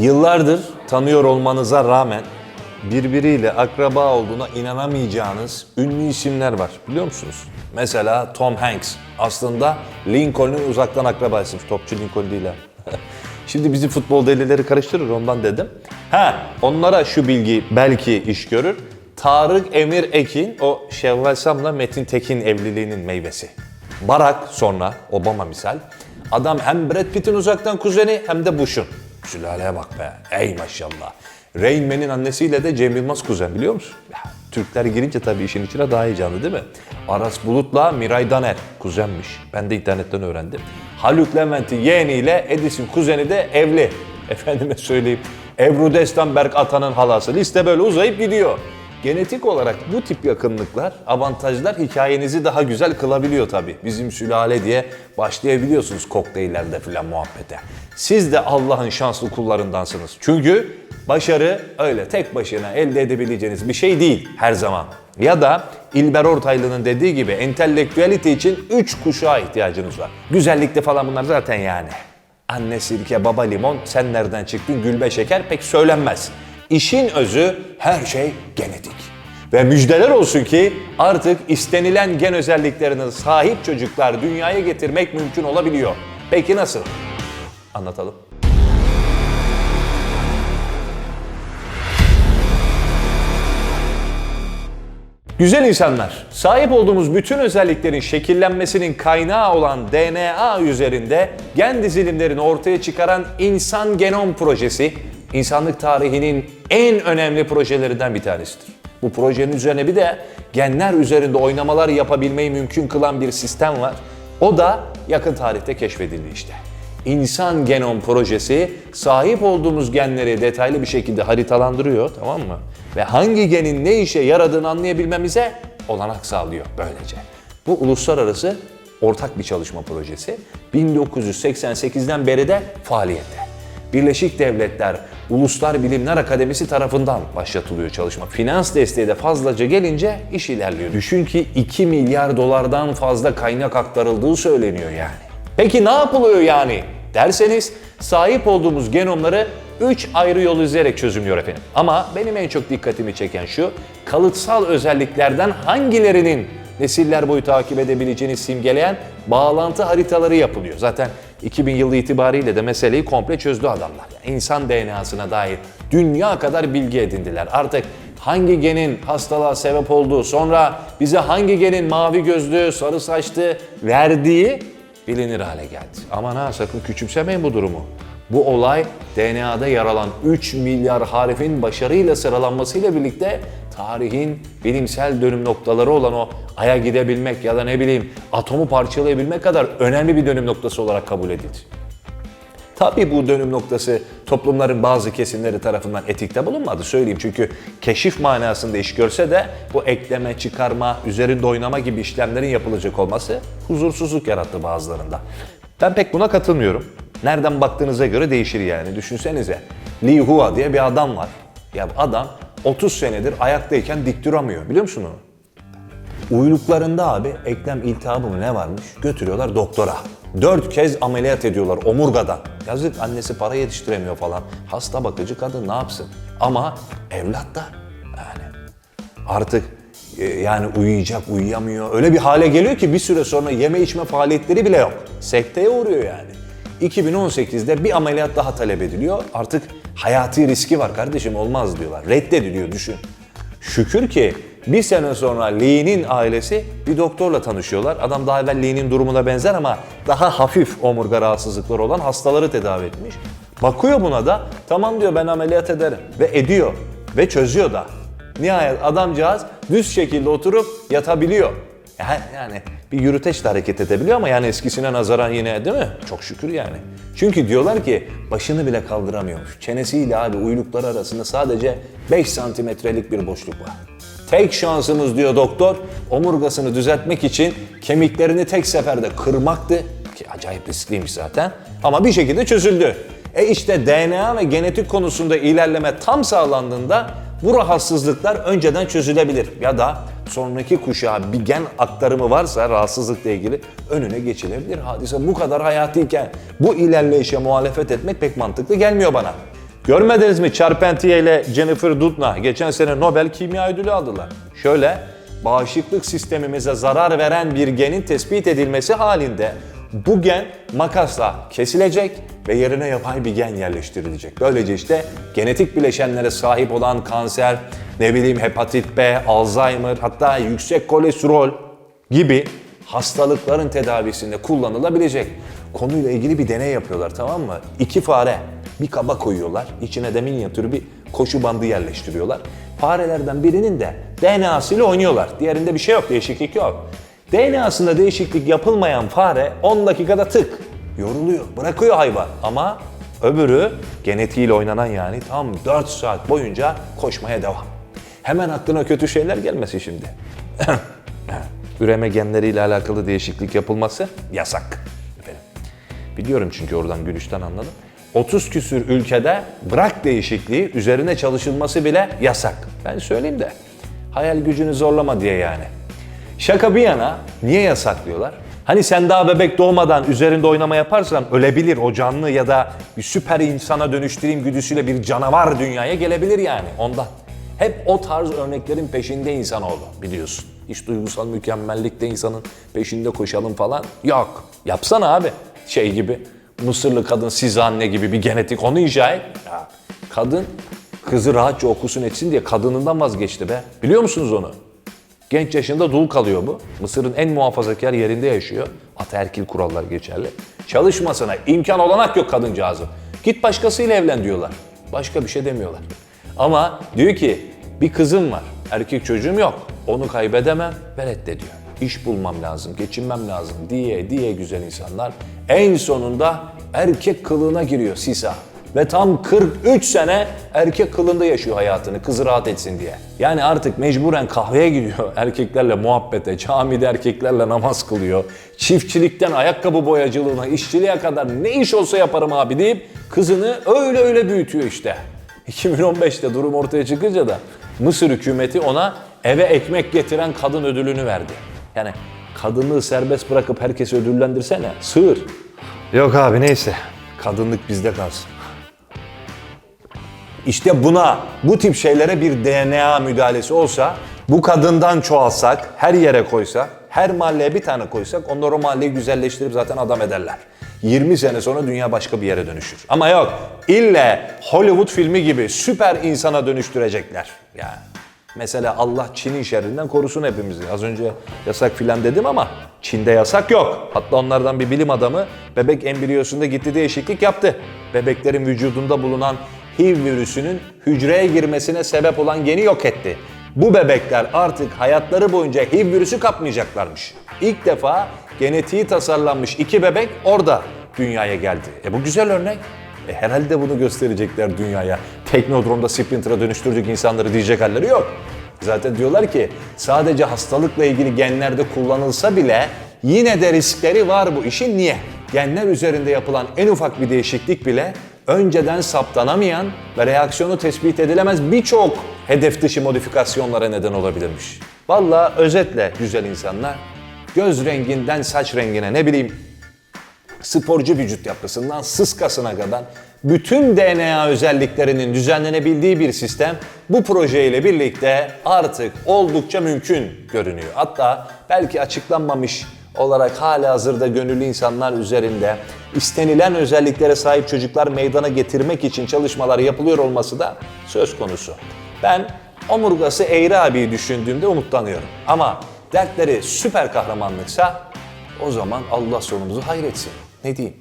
Yıllardır tanıyor olmanıza rağmen birbiriyle akraba olduğuna inanamayacağınız ünlü isimler var biliyor musunuz? Mesela Tom Hanks aslında Lincoln'un uzaktan akrabasıymış. Topçu Lincoln değil ha. Şimdi bizi futbol delileri karıştırır ondan dedim. Ha onlara şu bilgi belki iş görür. Tarık Emir Ekin o Şevval Sam'la Metin Tekin evliliğinin meyvesi. Barack sonra Obama misal. Adam hem Brad Pitt'in uzaktan kuzeni hem de Bush'un. Sülaleye bak be. Ey maşallah. Rain Man'in annesiyle de Cem Yılmaz kuzen biliyor musun? Ya, Türkler girince tabii işin içine daha heyecanlı değil mi? Aras Bulut'la Miray Daner kuzenmiş. Ben de internetten öğrendim. Haluk Levent'in yeğeniyle Edis'in kuzeni de evli. Efendime söyleyeyim. Ebru Destanberg Atan'ın halası. Liste böyle uzayıp gidiyor. Genetik olarak bu tip yakınlıklar, avantajlar hikayenizi daha güzel kılabiliyor tabii. Bizim sülale diye başlayabiliyorsunuz kokteyllerde filan muhabbete. Siz de Allah'ın şanslı kullarındansınız. Çünkü başarı öyle tek başına elde edebileceğiniz bir şey değil her zaman. Ya da İlber Ortaylı'nın dediği gibi entelektüelite için 3 kuşağa ihtiyacınız var. Güzellikte falan bunlar zaten yani. Anne sirke, baba limon, sen nereden çıktın, gülbe şeker pek söylenmez. İşin özü her şey genetik. Ve müjdeler olsun ki artık istenilen gen özelliklerine sahip çocuklar dünyaya getirmek mümkün olabiliyor. Peki nasıl? Anlatalım. Güzel insanlar, sahip olduğumuz bütün özelliklerin şekillenmesinin kaynağı olan DNA üzerinde gen dizilimlerini ortaya çıkaran insan genom projesi, insanlık tarihinin en önemli projelerinden bir tanesidir. Bu projenin üzerine bir de genler üzerinde oynamalar yapabilmeyi mümkün kılan bir sistem var. O da yakın tarihte keşfedildi işte. İnsan Genom Projesi sahip olduğumuz genleri detaylı bir şekilde haritalandırıyor tamam mı? Ve hangi genin ne işe yaradığını anlayabilmemize olanak sağlıyor böylece. Bu uluslararası ortak bir çalışma projesi. 1988'den beri de faaliyette. Birleşik Devletler Uluslar Bilimler Akademisi tarafından başlatılıyor çalışma. Finans desteği de fazlaca gelince iş ilerliyor. Düşün ki 2 milyar dolardan fazla kaynak aktarıldığı söyleniyor yani. Peki ne yapılıyor yani derseniz sahip olduğumuz genomları 3 ayrı yol izleyerek çözümlüyor efendim. Ama benim en çok dikkatimi çeken şu, kalıtsal özelliklerden hangilerinin nesiller boyu takip edebileceğini simgeleyen bağlantı haritaları yapılıyor. Zaten 2000 yılı itibariyle de meseleyi komple çözdü adamlar. Yani insan DNA'sına dair dünya kadar bilgi edindiler. Artık hangi genin hastalığa sebep olduğu, sonra bize hangi genin mavi gözlü, sarı saçlı verdiği bilinir hale geldi. Aman ha sakın küçümsemeyin bu durumu. Bu olay DNA'da yer alan 3 milyar harfin başarıyla sıralanmasıyla birlikte tarihin bilimsel dönüm noktaları olan o aya gidebilmek ya da ne bileyim atomu parçalayabilmek kadar önemli bir dönüm noktası olarak kabul edildi. Tabii bu dönüm noktası toplumların bazı kesimleri tarafından etikte bulunmadı söyleyeyim. Çünkü keşif manasında iş görse de bu ekleme, çıkarma, üzerinde oynama gibi işlemlerin yapılacak olması huzursuzluk yarattı bazılarında. Ben pek buna katılmıyorum. Nereden baktığınıza göre değişir yani. Düşünsenize Li Hua diye bir adam var. Ya adam 30 senedir ayaktayken dik duramıyor biliyor musun onu? Uyluklarında abi eklem iltihabı mı ne varmış? Götürüyorlar doktora. Dört kez ameliyat ediyorlar omurgadan. Yazık annesi para yetiştiremiyor falan. Hasta bakıcı kadın ne yapsın? Ama evlat da yani artık e, yani uyuyacak, uyuyamıyor. Öyle bir hale geliyor ki bir süre sonra yeme içme faaliyetleri bile yok. Sekteye uğruyor yani. 2018'de bir ameliyat daha talep ediliyor. Artık hayati riski var kardeşim olmaz diyorlar. Reddediliyor düşün. Şükür ki bir sene sonra Lee'nin ailesi bir doktorla tanışıyorlar. Adam daha evvel Lee'nin durumuna benzer ama daha hafif omurga rahatsızlıkları olan hastaları tedavi etmiş. Bakıyor buna da tamam diyor ben ameliyat ederim ve ediyor ve çözüyor da. Nihayet adamcağız düz şekilde oturup yatabiliyor. Yani, yani bir yürüteçle hareket edebiliyor ama yani eskisine nazaran yine değil mi? Çok şükür yani. Çünkü diyorlar ki başını bile kaldıramıyormuş. Çenesiyle abi uylukları arasında sadece 5 santimetrelik bir boşluk var. Tek şansımız diyor doktor omurgasını düzeltmek için kemiklerini tek seferde kırmaktı. Ki acayip riskliymiş zaten ama bir şekilde çözüldü. E işte DNA ve genetik konusunda ilerleme tam sağlandığında bu rahatsızlıklar önceden çözülebilir ya da sonraki kuşağa bir gen aktarımı varsa rahatsızlıkla ilgili önüne geçilebilir. Hadise bu kadar hayatiyken bu ilerleyişe muhalefet etmek pek mantıklı gelmiyor bana. Görmediniz mi Charpentier ile Jennifer Doudna geçen sene Nobel Kimya Ödülü aldılar. Şöyle bağışıklık sistemimize zarar veren bir genin tespit edilmesi halinde bu gen makasla kesilecek ve yerine yapay bir gen yerleştirilecek. Böylece işte genetik bileşenlere sahip olan kanser, ne bileyim hepatit B, Alzheimer hatta yüksek kolesterol gibi hastalıkların tedavisinde kullanılabilecek. Konuyla ilgili bir deney yapıyorlar tamam mı? İki fare bir kaba koyuyorlar. İçine de minyatür bir koşu bandı yerleştiriyorlar. Farelerden birinin de DNA'sıyla oynuyorlar. Diğerinde bir şey yok, değişiklik yok. DNA'sında değişiklik yapılmayan fare 10 dakikada tık yoruluyor, bırakıyor hayvan. Ama öbürü genetiğiyle oynanan yani tam 4 saat boyunca koşmaya devam. Hemen aklına kötü şeyler gelmesin şimdi. Üreme genleriyle alakalı değişiklik yapılması yasak. Efendim. Biliyorum çünkü oradan gülüşten anladım. 30 küsür ülkede bırak değişikliği üzerine çalışılması bile yasak. Ben söyleyeyim de hayal gücünü zorlama diye yani. Şaka bir yana niye yasaklıyorlar? Hani sen daha bebek doğmadan üzerinde oynama yaparsan ölebilir o canlı ya da bir süper insana dönüştüreyim güdüsüyle bir canavar dünyaya gelebilir yani ondan. Hep o tarz örneklerin peşinde insanoğlu biliyorsun. Hiç duygusal mükemmellikte insanın peşinde koşalım falan yok. Yapsana abi şey gibi Mısırlı kadın siz anne gibi bir genetik onu inşa et. Ya, kadın kızı rahatça okusun etsin diye kadınından vazgeçti be. Biliyor musunuz onu? Genç yaşında dul kalıyor bu. Mısır'ın en muhafazakar yerinde yaşıyor. Ataerkil kurallar geçerli. Çalışmasına imkan olanak yok kadıncağızın. Git başkasıyla evlen diyorlar. Başka bir şey demiyorlar. Ama diyor ki bir kızım var. Erkek çocuğum yok. Onu kaybedemem ve reddediyor. İş bulmam lazım, geçinmem lazım diye diye güzel insanlar en sonunda erkek kılığına giriyor Sisa. Ve tam 43 sene erkek kılında yaşıyor hayatını kızı rahat etsin diye. Yani artık mecburen kahveye gidiyor erkeklerle muhabbete, camide erkeklerle namaz kılıyor. Çiftçilikten ayakkabı boyacılığına, işçiliğe kadar ne iş olsa yaparım abi deyip kızını öyle öyle büyütüyor işte. 2015'te durum ortaya çıkınca da Mısır hükümeti ona eve ekmek getiren kadın ödülünü verdi. Yani kadınlığı serbest bırakıp herkesi ödüllendirsene. Sığır. Yok abi neyse. Kadınlık bizde kalsın. İşte buna, bu tip şeylere bir DNA müdahalesi olsa, bu kadından çoğalsak, her yere koysak, her mahalleye bir tane koysak, onlar o mahalleyi güzelleştirip zaten adam ederler. 20 sene sonra dünya başka bir yere dönüşür. Ama yok, ille Hollywood filmi gibi süper insana dönüştürecekler. Yani mesela Allah Çin'in şerrinden korusun hepimizi. Az önce yasak filan dedim ama Çin'de yasak yok. Hatta onlardan bir bilim adamı bebek embriyosunda gitti değişiklik yaptı. Bebeklerin vücudunda bulunan HIV virüsünün hücreye girmesine sebep olan geni yok etti. Bu bebekler artık hayatları boyunca HIV virüsü kapmayacaklarmış. İlk defa genetiği tasarlanmış iki bebek orada dünyaya geldi. E bu güzel örnek. E herhalde bunu gösterecekler dünyaya. Teknodromda Splinter'a dönüştürecek insanları diyecek halleri yok. Zaten diyorlar ki sadece hastalıkla ilgili genlerde kullanılsa bile yine de riskleri var bu işin. Niye? Genler üzerinde yapılan en ufak bir değişiklik bile önceden saptanamayan ve reaksiyonu tespit edilemez birçok hedef dışı modifikasyonlara neden olabilirmiş. Valla özetle güzel insanlar göz renginden saç rengine ne bileyim sporcu vücut yapısından sıskasına kadar bütün DNA özelliklerinin düzenlenebildiği bir sistem bu projeyle birlikte artık oldukça mümkün görünüyor. Hatta belki açıklanmamış olarak hala hazırda gönüllü insanlar üzerinde istenilen özelliklere sahip çocuklar meydana getirmek için çalışmalar yapılıyor olması da söz konusu. Ben omurgası eğri abiyi düşündüğümde umutlanıyorum. Ama dertleri süper kahramanlıksa o zaman Allah sonumuzu hayretsin. Ne diyeyim?